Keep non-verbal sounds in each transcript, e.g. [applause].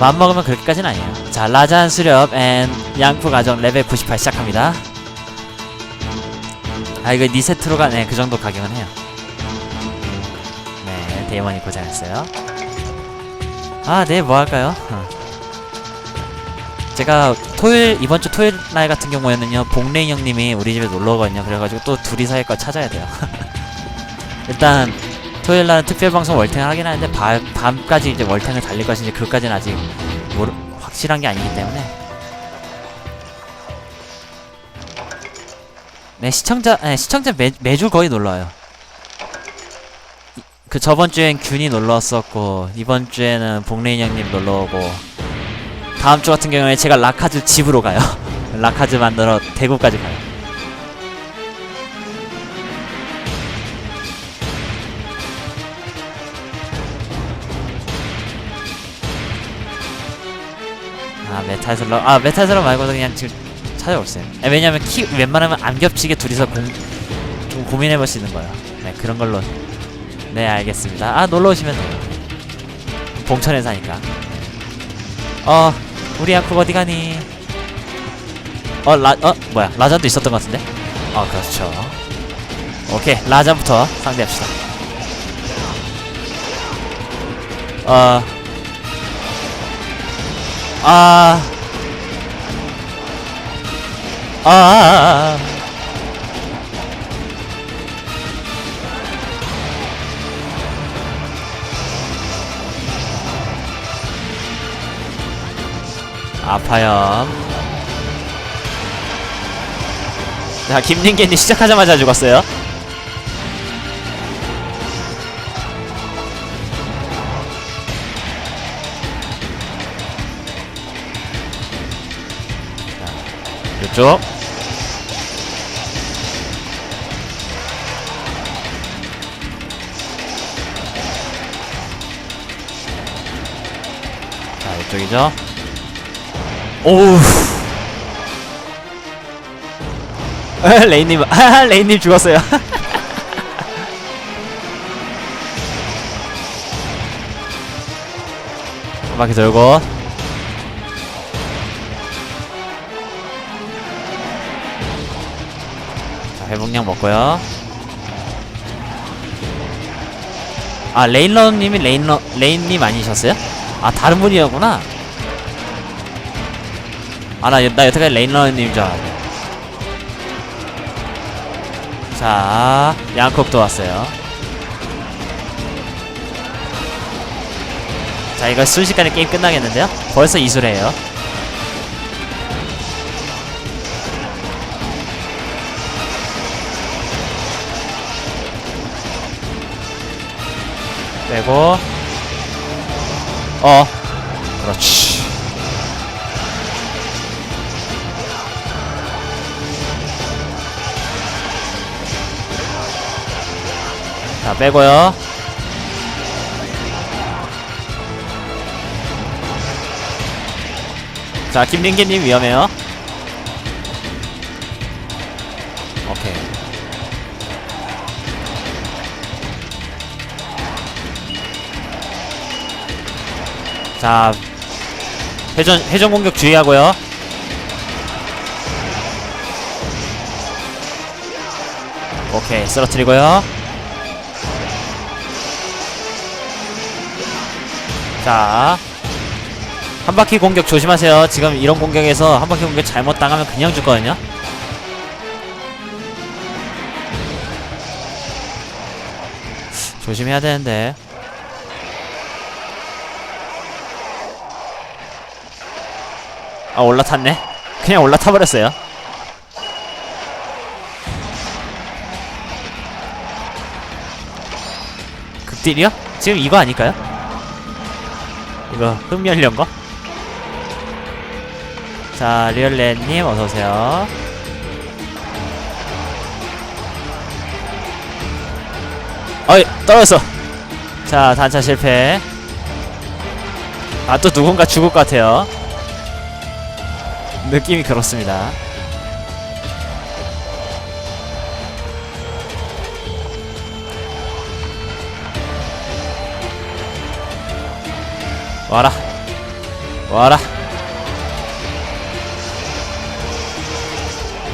맘먹으면 그렇게까지는 아니에요. 자 라잔 수렵 앤 양프 가정 레벨 98 시작합니다. 아 이거 2세트로 가 네 그 정도 가격은 해요. 네 데이먼이 고생했어요. 아 내일 뭐 할까요? 어. 제가 토요일 이번 주 토요일 날 같은 경우에는요 봉레인 형님이 우리 집에 놀러 오거든요. 그래가지고 또 둘이서 할 거 찾아야 돼요. [laughs] 일단 토요일 날은 특별 방송 월탱을 하긴 하는데 밤, 밤까지 이제 월탱을 달릴 것인지 그것까지는 아직 모르, 확실한 게 아니기 때문에. 네 시청자 네, 시청자 매, 매주 거의 놀러 와요. 이- 그 저번 주엔 균이 놀러 왔었고 이번 주에는 봉레인 형님 놀러 오고 다음 주 같은 경우에 제가 라카즈 집으로 가요. [laughs] 라카즈 만들어 대구까지 가요 메탈슬러 아 메탈슬러 말고도 그냥 지금 찾아올세요. 아, 왜냐면 키 웬만하면 안 겹치게 둘이서 공, 좀 고민해볼 수 있는 거예요. 네 그런 걸로. 네 알겠습니다. 아 놀러오시면 돼요 봉천에 사니까. 어 우리 양쿡 어디 가니? 어 라 어 뭐야 라잔도 있었던 것 같은데? 어 그렇죠. 오케이 라잔부터 상대합시다. 어 아. 아. 아. 아파요. 자, 김민기님 시작하자마자 죽었어요. 이쪽 이죠. 오우. 아, 레인님, 아, 레인님 죽었어요. [laughs] 한 바퀴 돌고. 자, 회복약 먹고요. 아, 레인러님이 레인러, 레인님 아니셨어요? 아, 다른 분이었구나. 아, 나, 나 여태까지 레인러님인 줄 알았네. 자, 양콕도 왔어요. 자, 이거 순식간에 게임 끝나겠는데요? 벌써 이술해요. 빼고 어. 그렇지. 자 빼고요. 자 김민기님 위험해요 자 회전 회전 공격 주의하고요. 오케이 쓰러뜨리고요. 자. 한 바퀴 공격 조심하세요. 지금 이런 공격에서 한 바퀴 공격 잘못 당하면 그냥 죽거든요. 조심해야 되는데. 아 올라탔네 그냥 올라타 버렸어요 극딜이요? 지금 이거 아닐까요? 이거 흡연련거? 자 리얼레님 어서오세요 어이 떨어졌어 자 단차 실패 아 또 누군가 죽을 것 같아요 느낌이 그렇습니다. 와라. 와라.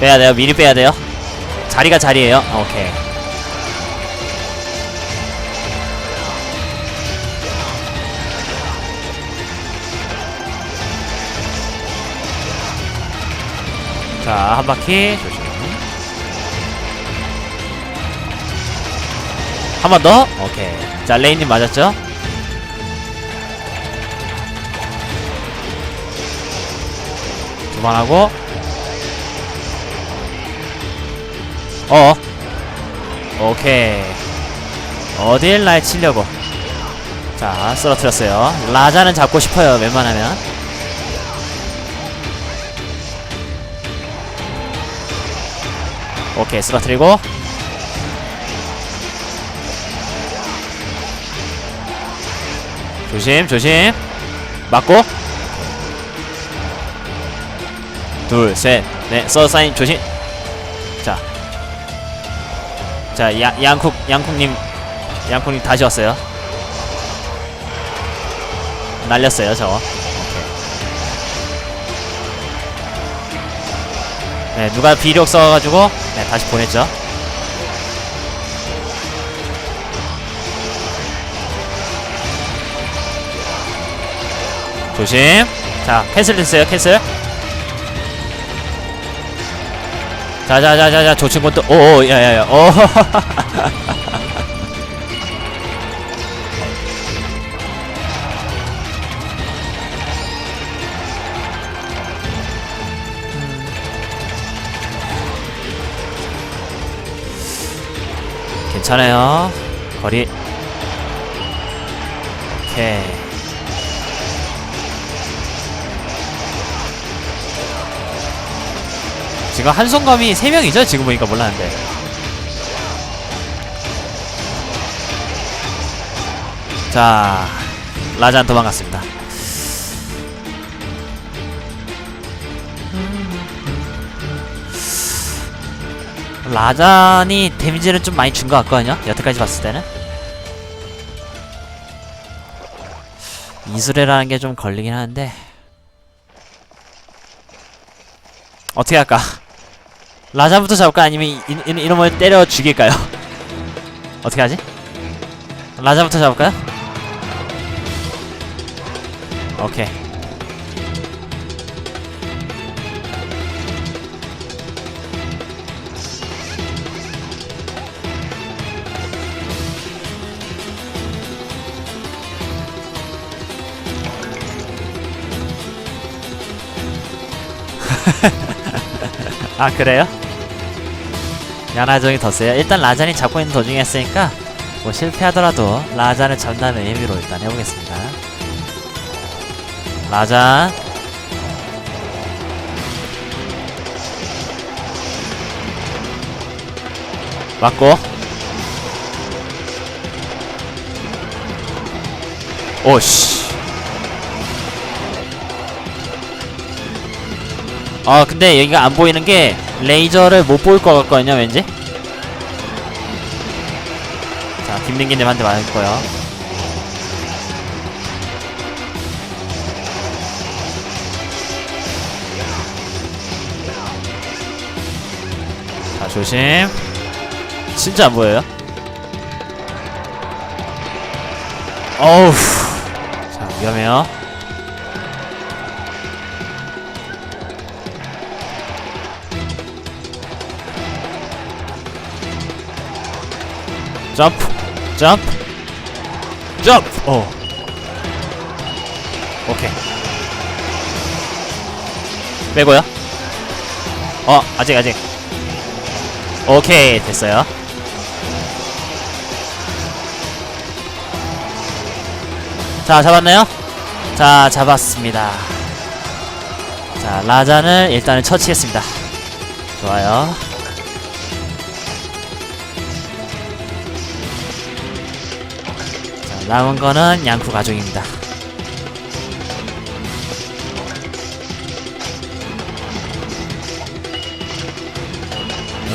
빼야 돼요. 미리 빼야 돼요. 자리가 자리예요. 오케이 자 한 바퀴. 조심 한 번 더? 오케이. 자 레인님 맞았죠? 두 번 하고. 어? 오케이. 어딜 날 치려고. 자 쓰러뜨렸어요. 라자는 잡고 싶어요 웬만하면 오케이 쓰러뜨리고. 조심 조심. 맞고. 둘셋넷 서사인 조심. 자. 자, 야, 양쿡, 양쿡님, 양쿡님 다시 왔어요. 날렸어요, 저거. 네, 누가 비력 써가지고, 네, 다시 보냈죠. 조심. 자, 캔슬 됐어요, 캔슬. 자자자자자 저 친구 또 오오 야야야 오 [laughs] 괜찮아요. 거리. 오케이. 지금 한손감이 3명이죠? 지금 보니까 몰랐는데. 자 라잔 도망갔습니다 라잔이 데미지를 좀 많이 준 것 같거든요 여태까지 봤을 때는 이수레라는 게 좀 걸리긴 하는데 어떻게 할까 [laughs] 라자부터 잡을까 아니면 이, 이, 이 놈을 때려 죽일까요? [laughs] 어떻게 하지? 라자부터 잡을까요? 오케이 아 그래요? 야나정이 더 세요. 일단 라잔이 잡고 있는 도중에 했으니까 뭐 실패하더라도 라잔을 잡는다는 의미로 일단 해보겠습니다. 라잔 맞고 오씨 아 근데 여기가 안 보이는 게 레이저를 못 보일 것 같거든요 왠지? 자 김민기님 한테 맞을 거요. 자 조심. 진짜 안 보여요? 어우. 자 위험해요 점프 점프 점프 오 오케이. 빼고요. 어 아직 아직. 오케이 됐어요. 자 잡았나요? 자 잡았습니다. 자 라잔을 일단은 처치했습니다. 좋아요 남은 거는 양쿠 가족입니다.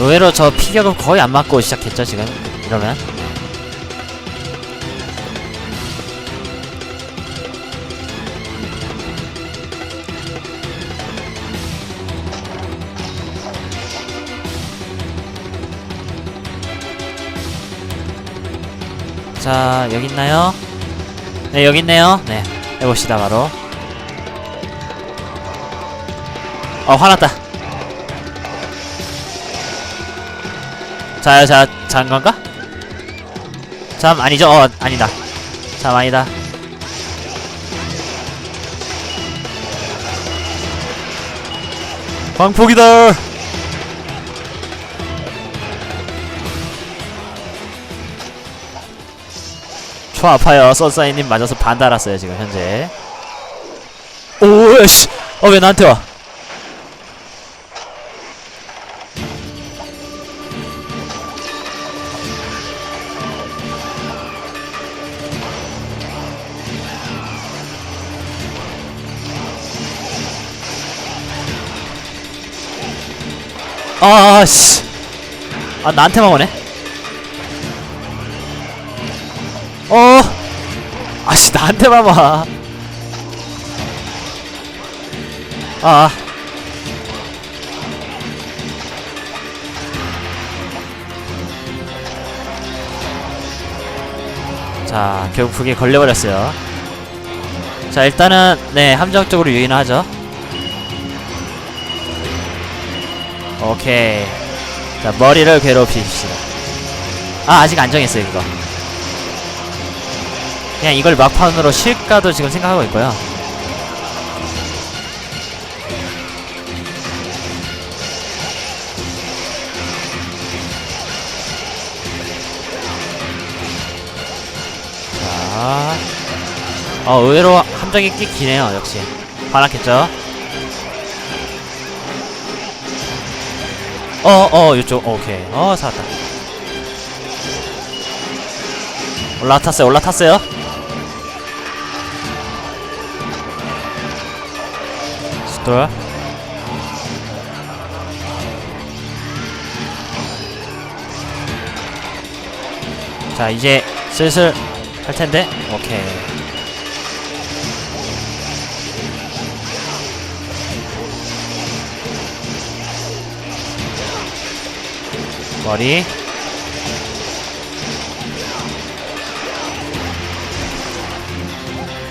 의외로 저 피격은 거의 안 맞고 시작했죠 지금 이러면 자 여기 있나요? 네 여기 있네요 네 해봅시다 바로 어 화났다 자요 자 잠깐가? 잠 아니죠? 어 아니다 잠 아니다 광폭이다 초 아파요 선사인님 맞아서 반 달았어요 지금 현재. 오씨. 어 왜 나한테 와? 아씨. 아 나한테만 오네 어 아씨 나한테만 와 아. 자, 결국 그게 걸려버렸어요. 자, 일단은, 네, 함정적으로 유인을 하죠. 오케이. 자, 머리를 괴롭히십시다. 아, 아직 안 정했어요, 이거. 그냥 이걸 막판으로 쉴까도 지금 생각하고 있고요. 자, 어, 의외로 함정이 꽤 기네요, 역시. 화났겠죠? 어, 어, 이쪽, 오케이. 어, 살았다. 올라탔어요, 올라탔어요. 스톨. 자, 이제 슬슬 할 텐데. 오케이. 머리.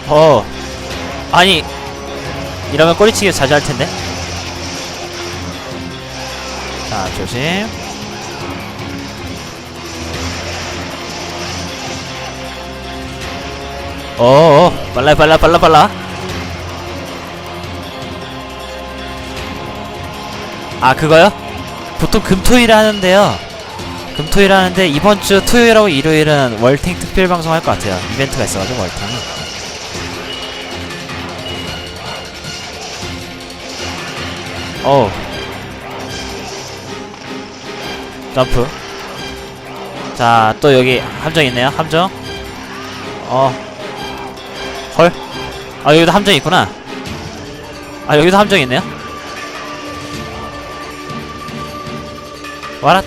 어. 아니. 이러면 꼬리치기 자주 할 텐데. 자, 조심. 어어 빨라 빨라 빨라 빨라 아 그거요? 보통 금토일 하는데요 금토일 하는데 이번 주 토요일하고 일요일은 월팅 특별 방송 할 것 같아요 이벤트가 있어가지고 월팅이 어우 점프. 자 또 여기 함정 있네요 함정. 어. 헐? 아 여기도 함정 있구나. 아 여기도 함정 있네요. 와라.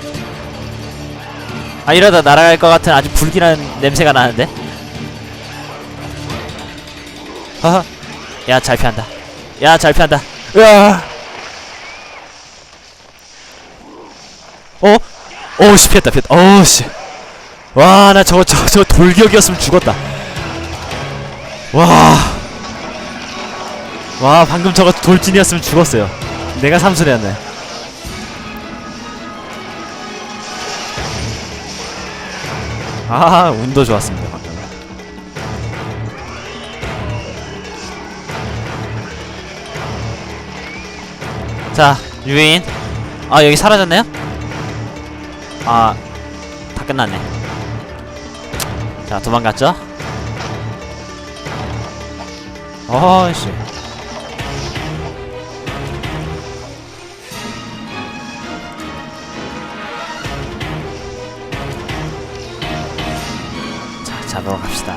아 이러다 날아갈 것 같은 아주 불길한 냄새가 나는데? 허허. 야 잘 피한다. 야 잘 피한다. 으아 어? 어우씨 피했다 피했다 어우씨 와 나 저거 저거 저거 돌격이었으면 죽었다 와. 와, 방금 저거 돌진이었으면 죽었어요. 내가 삼수였네. 아, 운도 좋았습니다, 방금. 자, 유인. 아, 여기 사라졌네요? 아, 다 끝났네. 자, 도망갔죠? 어이씨 자 잡으러 갑시다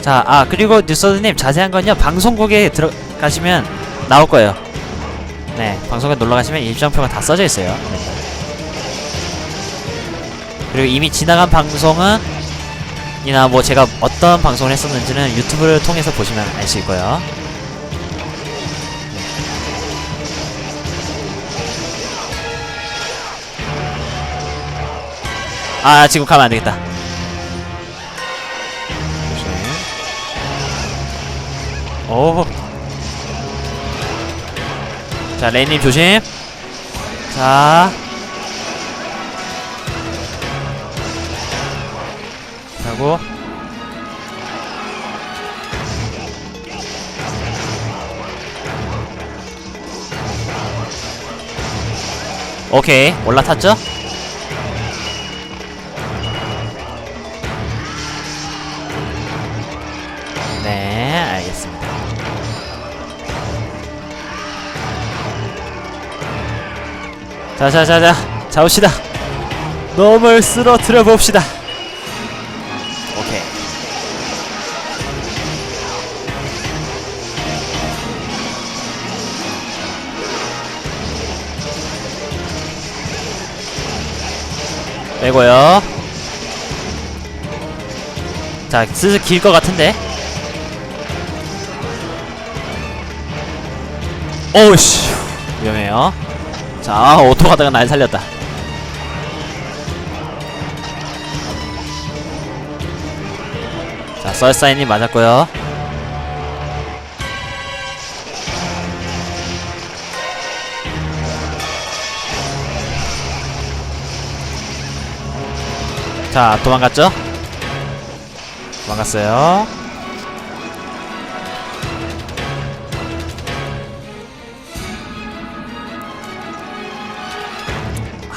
자 아 그리고 뉴스드님 자세한 건요 방송국에 들어가시면 나올 거예요 네 방송국에 놀러 가시면 일정표가 다 써져 있어요 네. 그리고 이미 지나간 방송은 이나 뭐 제가 어떤 방송을 했었는지는 유튜브를 통해서 보시면 알 수 있고요. 네. 아 지금 가면 안되겠다. 오자 레인님 조심. 자. 하고. 오케이, 올라탔죠? 네, 알겠습니다. 자자자자 자옵시다 놈을 쓰러뜨려 봅시다 빼고요. 자 슬슬 길 것 같은데. 오우씨. 위험해요. 자 오토 가다가 날 살렸다. 자 썰사인이 맞았고요 자 도망갔죠? 도망갔어요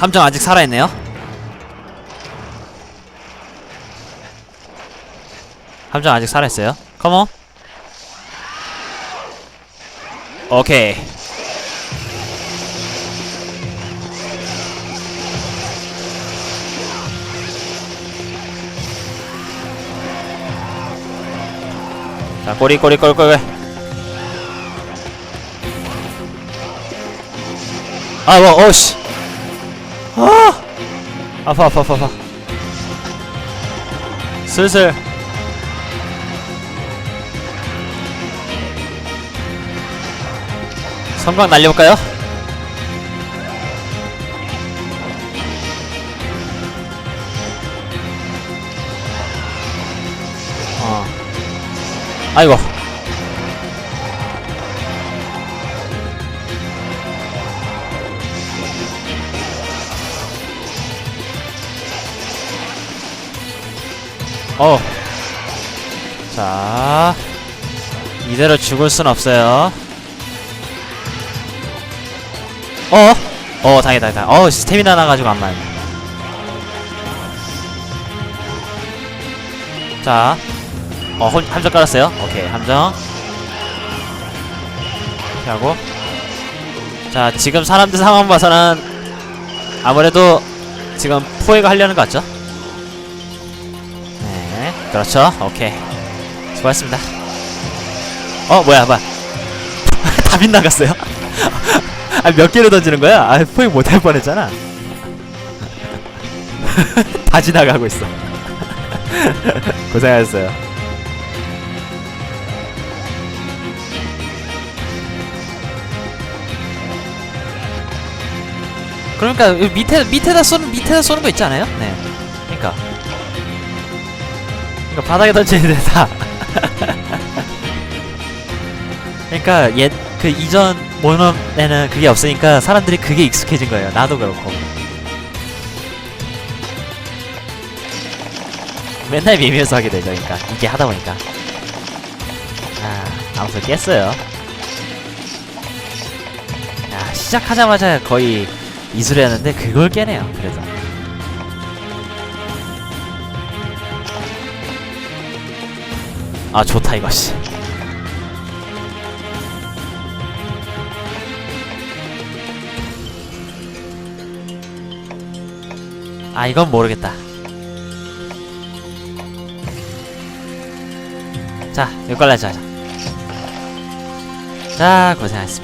함정 아직 살아있네요. 함정 아직 살아있어요. 컴온. 오케이. 자, 꼬리 꼬리 꼬리 꼬리. 아, 뭐, 어씨. 아! 아파 아파 아파 아파 슬슬 성광 날려볼까요? 아이고 어. 자. 이대로 죽을 순 없어요. 어? 어, 당이다, 당이다. 어, 스태미나 나가지고 안 맞네. 자. 어, 혼- 함정 깔았어요. 오케이, 함정. 이렇게 하고. 자, 지금 사람들 상황 봐서는 아무래도 지금 포획을 하려는 것 같죠? 네, 그렇죠. 오케이. 수고하셨습니다. 어, 뭐야, 뭐야. [laughs] 다 빗나갔어요? [laughs] 아, 몇 개를 던지는 거야? 아, 포획 못할 뻔 했잖아. [laughs] 다 지나가고 있어. 고생하셨어요. 그러니까 이 밑에 밑에다 쏘는 밑에다 쏘는 거 있지 않아요? 네. 그러니까. 그러니까 바닥에 던지는 데 다. [laughs] 그러니까 옛 그 이전 모넌에는 그게 없으니까 사람들이 그게 익숙해진 거예요. 나도 그렇고. 맨날 미미면서 하게 되죠. 그러니까 이게 하다 보니까. 아, 아무튼 깼어요. 야, 시작하자마자 거의 이술이었는데 그걸 깨네요. 그래서. 아 좋다 이거 씨. 아 이건 모르겠다. 자 여기까지 하자. 자 고생하셨습니다.